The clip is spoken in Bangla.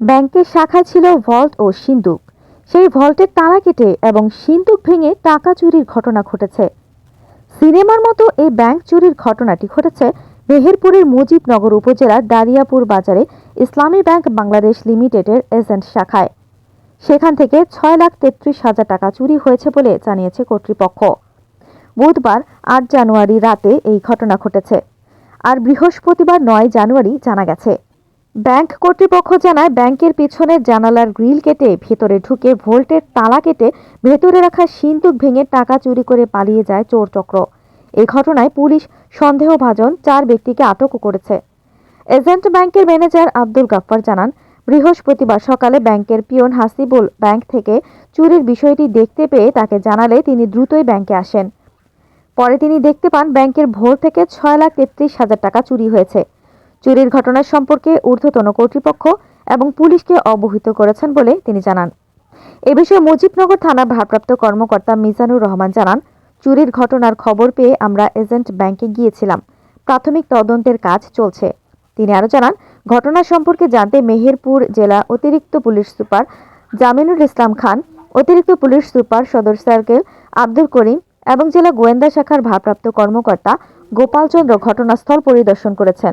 ব্যাংকের শাখা ছিল ভল্ট ও সিন্দুক। সেই ভল্টের তালা কেটে এবং সিন্দুক ভেঙে টাকা চুরির ঘটনা ঘটেছে। সিনেমার মতো এই ব্যাংক চুরির ঘটনাটি ঘটেছে মেহেরপুরের মুজিবনগর উপজেলার দারিয়াপুর বাজারে ইসলামী ব্যাংক বাংলাদেশ লিমিটেডের এজেন্ট শাখায়। সেখান থেকে ছয় লাখ তেত্রিশ হাজার টাকা চুরি হয়েছে বলে জানিয়েছে কর্তৃপক্ষ। বুধবার আট জানুয়ারি রাতে এই ঘটনা ঘটেছে। আর বৃহস্পতিবার নয় জানুয়ারি জানা গেছে। ব্যাংক কর্তৃপক্ষ জানায় ব্যাংকের পিছনের জানালার গ্রিল কেটে ভেতরে ঢুকে ভোল্টের তালা কেটে ভেতরে রাখা সিন্দুক ভেঙে টাকা চুরি করে পালিয়ে যায় চোর চক্র এই ঘটনায় পুলিশ সন্দেহভাজন চার ব্যক্তিকে আটকও করেছে। এজেন্ট ব্যাংকের ম্যানেজার আব্দুল গাফফার জানান, বৃহস্পতিবার সকালে ব্যাংকের পিয়ন হাসিবুল ব্যাংক থেকে চুরির বিষয়টি দেখতে পেয়ে তাকে জানালে তিনি দ্রুতই ব্যাংকে আসেন। পরে তিনি দেখতে পান ব্যাংকের ভোর থেকে ছয় লাখ তেত্রিশ হাজার টাকা চুরি হয়েছে। চুরির ঘটনা সম্পর্কে ঊর্ধ্বতন কর্তৃপক্ষ এবং পুলিশকে অবহিত করেছেন বলে তিনি জানান। এ বিষয়ে মুজিবনগর থানার ভারপ্রাপ্ত কর্মকর্তা মিজানুর রহমান জানান, চুরির ঘটনার খবর পেয়ে আমরা এজেন্ট ব্যাংকে গিয়েছিলাম। প্রাথমিক তদন্তের কাজ চলছে। তিনি আরও জানান, ঘটনা সম্পর্কে জানতে মেহেরপুর জেলা অতিরিক্ত পুলিশ সুপার জামিনুল ইসলাম খান, অতিরিক্ত পুলিশ সুপার সদর সার্কেল আব্দুল করিম এবং জেলা গোয়েন্দা শাখার ভারপ্রাপ্ত কর্মকর্তা গোপালচন্দ্র ঘটনাস্থল পরিদর্শন করেছেন।